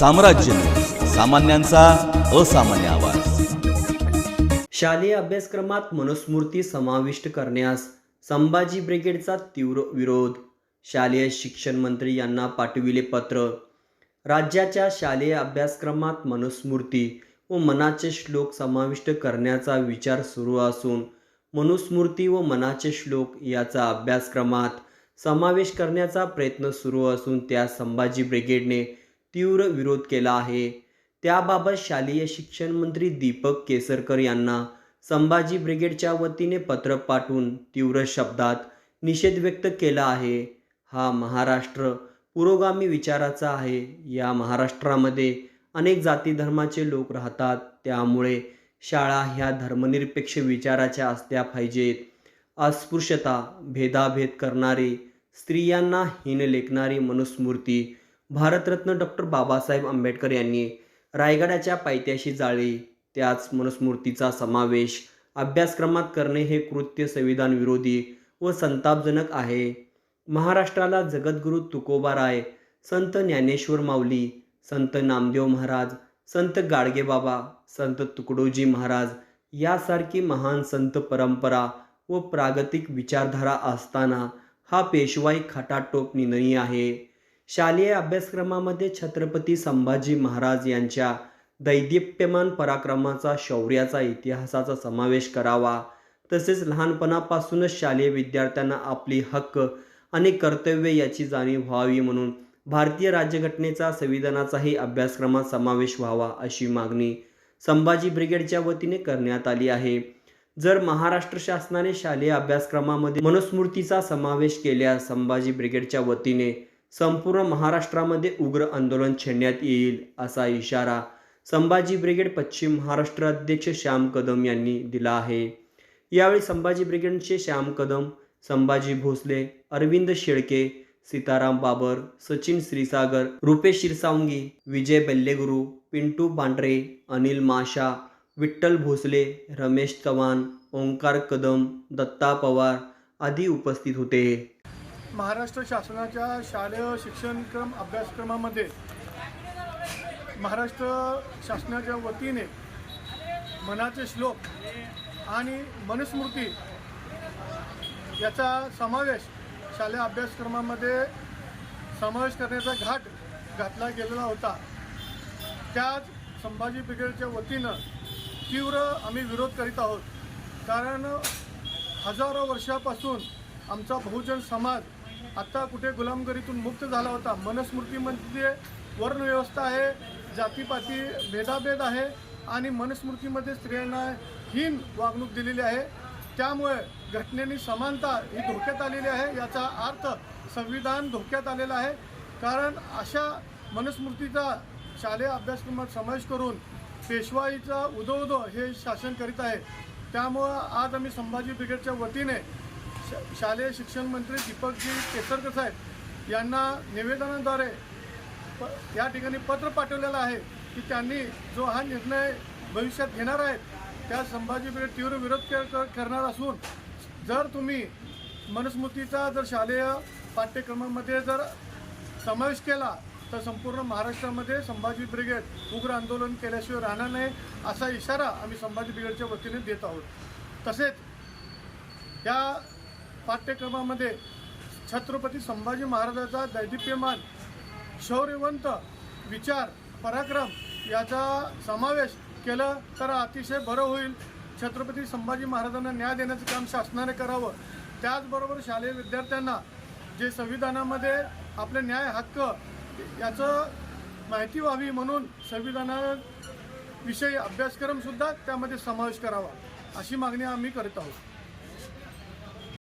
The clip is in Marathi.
साम्राज्य. सामान्यांचा असामान्य आवाज. शालेय अभ्यासक्रमात मनुस्मृती समाविष्ट करण्यास संभाजी ब्रिगेडचा तीव्र विरोध. शालेय शिक्षण मंत्री यांना पाठविले पत्र. राज्याच्या शालेय अभ्यासक्रमात मनुस्मृती व मनाचे श्लोक समाविष्ट करण्याचा विचार सुरू असून मनुस्मृती व मनाचे श्लोक याचा अभ्यासक्रमात समावेश करण्याचा प्रयत्न सुरू असून त्या संभाजी ब्रिगेडने तीव्र विरोध केला आहे. त्याबाबत शालेय शिक्षण मंत्री दीपक केसरकर यांना संभाजी ब्रिगेडच्या वतीने पत्र पाठवून तीव्र शब्दात निषेध व्यक्त केला आहे. हा महाराष्ट्र पुरोगामी विचाराचा आहे. या महाराष्ट्रामध्ये अनेक जाती धर्माचे लोक राहतात. त्यामुळे शाळा ह्या धर्मनिरपेक्ष विचाराच्या असल्या पाहिजेत. अस्पृश्यता भेदाभेद करणारी स्त्रियांना हीन लेखणारी मनुस्मृती भारतरत्न डॉक्टर बाबासाहेब आंबेडकर यांनी रायगडाच्या पायथ्याशी जाळी त्याच मनुस्मृतीचा समावेश अभ्यासक्रमात करणे हे कृत्य संविधान विरोधी व संतापजनक आहे. महाराष्ट्राला जगद्गुरू तुकोबाराय संत ज्ञानेश्वर माऊली संत नामदेव महाराज संत गाडगेबाबा संत तुकडोजी महाराज यासारखी महान संत परंपरा व प्रागतिक विचारधारा असताना हा पेशवाई खटाटोप निंदनीय आहे. शालेय अभ्यासक्रमामध्ये छत्रपती संभाजी महाराज यांच्या दैदिप्यमान पराक्रमाचा शौर्याचा इतिहासाचा समावेश करावा. तसेच लहानपणापासूनच शालेय विद्यार्थ्यांना आपली हक्क आणि कर्तव्य याची जाणीव व्हावी म्हणून भारतीय राज्यघटनेचा संविधानाचाही अभ्यासक्रमात समावेश व्हावा अशी मागणी संभाजी ब्रिगेडच्या वतीने करण्यात आली आहे. जर महाराष्ट्र शासनाने शालेय अभ्यासक्रमामध्ये मनुस्मृतीचा समावेश केल्यास संभाजी ब्रिगेडच्या वतीने संपूर्ण महाराष्ट्रामध्ये उग्र आंदोलन छेडण्यात येईल असा इशारा संभाजी ब्रिगेड पश्चिम महाराष्ट्र अध्यक्ष श्याम कदम यांनी दिला आहे. यावेळी संभाजी ब्रिगेडचे श्याम कदम संभाजी भोसले अरविंद शेळके सीताराम बाबर सचिन श्रीसागर रुपेश शिरसावंगी विजय बेल्लेगुरू पिंटू पांढरे अनिल माशा विठ्ठल भोसले रमेश चव्हाण ओंकार कदम दत्ता पवार आदी उपस्थित होते. महाराष्ट्र शासनाच्या शालेय शिक्षणक्रम अभ्यासक्रमामध्ये महाराष्ट्र शासनाच्या वतीने मनाचे श्लोक आणि मनुस्मृती याचा समावेश शालेय अभ्यासक्रमामध्ये समावेश करण्याचा घाट घातला गेलेला होता. त्याच संभाजी ब्रिगेडच्या वतीनं तीव्र आम्ही विरोध करीत आहोत. कारण हजारो वर्षापासून आमचा बहुजन समाज आत्ता कुठे गुलामगिरीतून मुक्त झाला होता. मनस्मृतीमध्ये वर्णव्यवस्था आहे जातीपाती भेदाभेद आहे आणि मनस्मृतीमध्ये स्त्रियांना हीन वागणूक दिलेली आहे. त्यामुळे घटनेनी समानता ही धोक्यात आलेली आहे याचा अर्थ संविधान धोक्यात आलेला आहे. कारण अशा मनुस्मृतीचा शालेय अभ्यासक्रमात समावेश करून पेशवाईचा उदो उदो हे शासन करीत आहे. त्यामुळं आज आम्ही संभाजी ब्रिगेडच्या वतीने शालेय शिक्षण मंत्री दीपकजी केसरकर साहेब यांना निवेदनाद्वारे प या ठिकाणी पत्र पाठवलेलं आहे की त्यांनी जो हा निर्णय भविष्यात घेणार आहेत त्या संभाजी ब्रिगेड तीव्र विरोध कर- करणार असून जर तुम्ही मनुस्मृतीचा जर शालेय पाठ्यक्रमामध्ये जर समावेश केला तर संपूर्ण महाराष्ट्रामध्ये संभाजी ब्रिगेड उग्र आंदोलन केल्याशिवाय राहणार नाही असा इशारा आम्ही संभाजी ब्रिगेडच्या वतीने देत आहोत. तसेच या पाठ्यक्रमामध्ये छत्रपती संभाजी महाराजाचा दैदिप्यमान शौर्यवंत विचार पराक्रम याचा समावेश केलं तर अतिशय बरं होईल. छत्रपती संभाजी महाराजांना न्याय देण्याचं काम शासनाने करावं. त्याचबरोबर शालेय विद्यार्थ्यांना जे संविधानामध्ये आपले न्याय हक्क याचं माहिती व्हावी म्हणून संविधानाविषयी अभ्यासक्रमसुद्धा त्यामध्ये समावेश करावा अशी मागणी आम्ही करत आहोत.